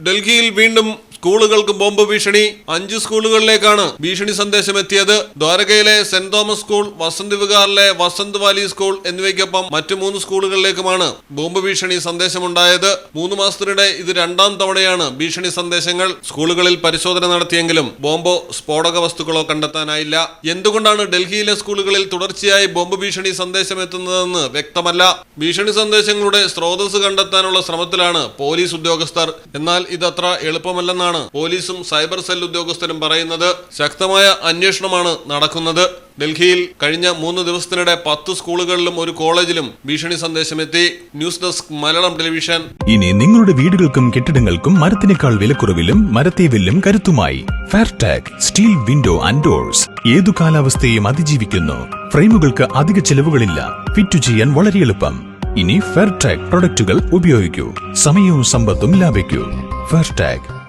ഡൽഹിയിൽ വീണ്ടും സ്കൂളുകൾക്ക് ബോംബ് ഭീഷണി. അഞ്ച് സ്കൂളുകളിലേക്കാണ് ഭീഷണി സന്ദേശം എത്തിയത് ദ്വാരകയിലെ സെന്റ് തോമസ് സ്കൂൾ വസന്ത് വികാറിലെ വസന്ത് വാലി സ്കൂൾ എന്നിവയ്ക്കൊപ്പം മറ്റു മൂന്ന് സ്കൂളുകളിലേക്കുമാണ് ബോംബ് ഭീഷണി സന്ദേശമുണ്ടായത്. മൂന്ന് മാസത്തിനിടെ ഇത് രണ്ടാം തവണയാണ് ഭീഷണി സന്ദേശങ്ങൾ സ്കൂളുകളിൽ പരിശോധന നടത്തിയെങ്കിലും ബോംബോ സ്ഫോടക വസ്തുക്കളോ കണ്ടെത്താനായില്ല. എന്തുകൊണ്ടാണ് ഡൽഹിയിലെ സ്കൂളുകളിൽ തുടർച്ചയായി ബോംബ് ഭീഷണി സന്ദേശം എത്തുന്നതെന്ന് വ്യക്തമല്ല. ഭീഷണി സന്ദേശങ്ങളുടെ സ്രോതസ് കണ്ടെത്താനുള്ള ശ്രമത്തിലാണ് പോലീസ് ഉദ്യോഗസ്ഥർ. എന്നാൽ ഇതത്ര എളുപ്പമല്ലെന്നാണ് പോലീസും സൈബർ സെൽ ഉദ്യോഗസ്ഥരും പറയുന്നത്. ശക്തമായ അന്വേഷണമാണ് നടക്കുന്നത്. ഡൽഹിയിൽ കഴിഞ്ഞ മൂന്ന് ദിവസത്തിനിടെ പത്ത് സ്കൂളുകളിലും ഒരു കോളേജിലും ഭീഷണി സന്ദേശമെത്തി. News desk Malayalam television. ഇനി നിങ്ങളുടെ വീടുകൾക്കും കെട്ടിടങ്ങൾക്കും മരത്തിനേക്കാൾ വിലക്കുറവിലും മരത്തെ വില്ലും കരുത്തുമായി. Fairtag steel window and doors ഏതു കാലാവസ്ഥയും അതിജീവിക്കുന്നു. ഫ്രെയിമുകൾക്ക് അധിക ചെലവുകളില്ല. ഫിറ്റ് ചെയ്യാൻ വളരെ എളുപ്പം. ഇനി ഫെയർടാഗ് പ്രൊഡക്റ്റുകൾ ഉപയോഗിക്കൂ. സമയവും സമ്പത്തും ലാഭിക്കൂ. Fairtag